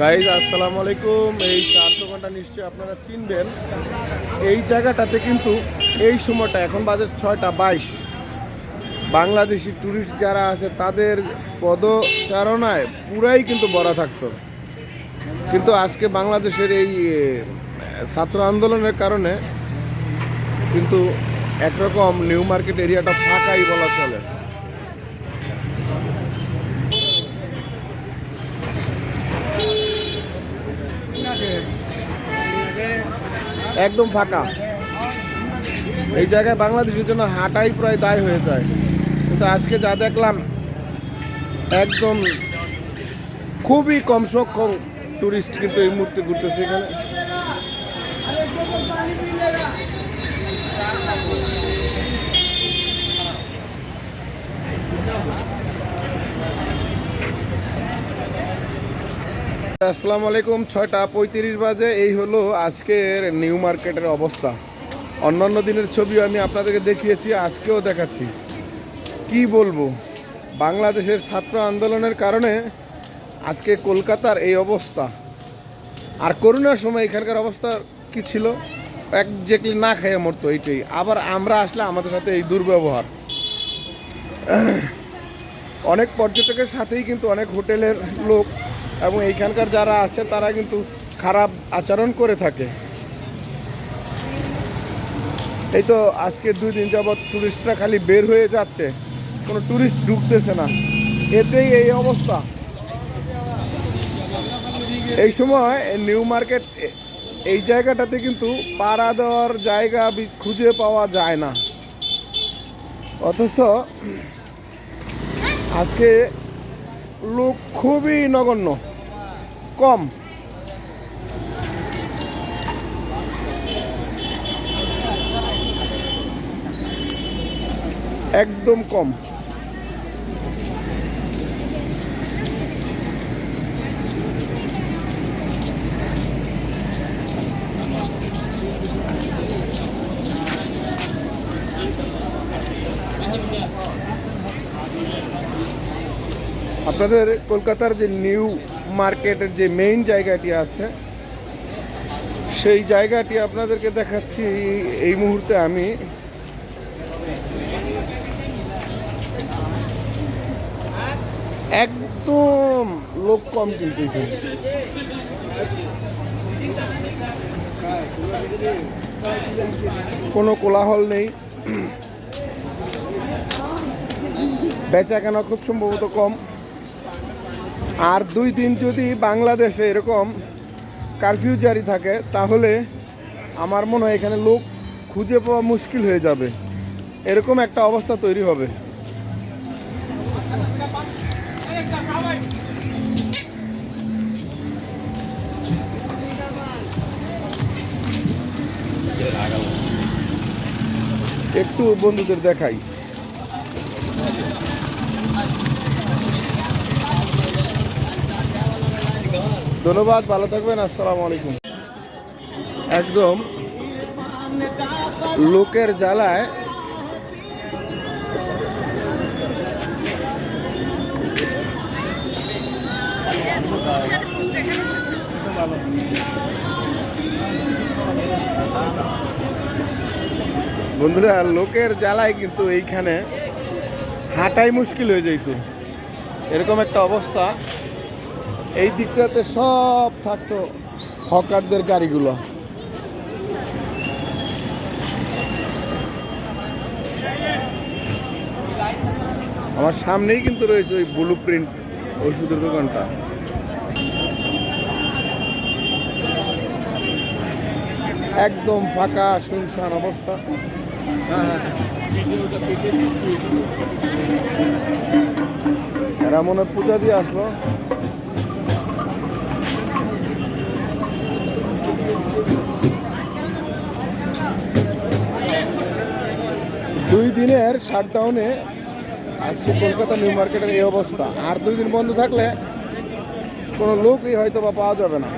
Guys আসসালামু আলাইকুম। এই চার দোকানটা নিশ্চয়ই আপনারা চিনবেন। এই জায়গাটাতে কিন্তু এই সময়টা, এখন বাজে ছয়টা বাইশ। বাংলাদেশি ট্যুরিস্ট যারা আছে, তাদের পদচারণায় পুরাই কিন্তু ভরা থাকতো। কিন্তু আজকে বাংলাদেশের এই ছাত্র আন্দোলনের কারণে কিন্তু একরকম নিউ মার্কেট এরিয়াটা ফাঁকাই বলা চলে। একদম ফাঁকা। এই জায়গায় বাংলাদেশের জন্য হাঁটাই প্রায় দায় হয়ে যায়। কিন্তু আজকে যা দেখলাম, একদম খুবই কম সংখ্যক টুরিস্ট কিন্তু এই মুহূর্তে ঘুরতেছে এখানে। আসসালামু আলাইকুম, ছয়টা পঁয়ত্রিশ বাজে। এই হলো আজকের নিউ মার্কেটের অবস্থা। অন্যান্য দিনের ছবিও আমি আপনাদেরকে দেখিয়েছি, আজকেও দেখাচ্ছি। কি বলব? বাংলাদেশের ছাত্র আন্দোলনের কারণে আজকে কলকাতার এই অবস্থা। আর করোনার সময় এখানকার অবস্থা কি ছিল? একজাক্টলি না খেয়ে মরতো, এইটাই। আবার আমরা আসলে আমাদের সাথে এই দুর্ব্যবহার। অনেক পর্যটকের সাথেই কিন্তু অনেক হোটেলের লোক এবং এইখানকার যারা আছে, তারা কিন্তু খারাপ আচরণ করে থাকে। এই তো আজকে দুই দিন যাবৎ টুরিস্টরা খালি বের হয়ে যাচ্ছে। কোনো টুরিস্ট ঢুকতেছে না। এতেই এই অবস্থা। এই সময় নিউ মার্কেট, এই জায়গাটাতে কিন্তু পাড়া দেওয়ার জায়গা খুঁজে পাওয়া যায় না। অথচ আজকে লোক খুবই নগণ্য। কম। একদম কম। আপনাদের কলকাতার যে নিউ মার্কেটের যে মেইন জায়গাটি আছে, সেই জায়গাটি আপনাদেরকে দেখাচ্ছি। এই মুহূর্তে আমি একদম লোক কম কিন্তু কোনো কোলাহল নেই। বেচা কেনা খুব সম্ভবত কম। আর দুই দিন যদি বাংলাদেশে এরকম কারফিউ জারি থাকে, তাহলে আমার মনে হয় এখানে লোক খুঁজে পাওয়া মুশকিল হয়ে যাবে। এরকম একটা অবস্থা তৈরি হবে। একটু বন্ধুদের দেখাই। ধন্যবাদ, ভালো থাকবেন, আসসালামু আলাইকুম। একদম লোকের জ্বালায় বন্ধুরা, লোকের জ্বালায় কিন্তু এইখানে হাঁটাই মুশকিল হয়ে যেত এরকম একটা অবস্থা। এই দিকটাতে সব থাকতো হকারদের গাড়িগুলো। আমার সামনেই কিন্তু রয়েছে ওই ব্লু প্রিন্ট ওষুধের দোকানটা। একদম ফাঁকা, শুনশান অবস্থা। এরা মনে পূজা দিয়ে আসলো। দুই দিনের শাটডাউনে আজকে কলকাতা নিউ মার্কেটের এই অবস্থা। আর দুই দিন বন্ধ থাকলে কোনো লোকই হয়তো বা পাওয়া যাবে না।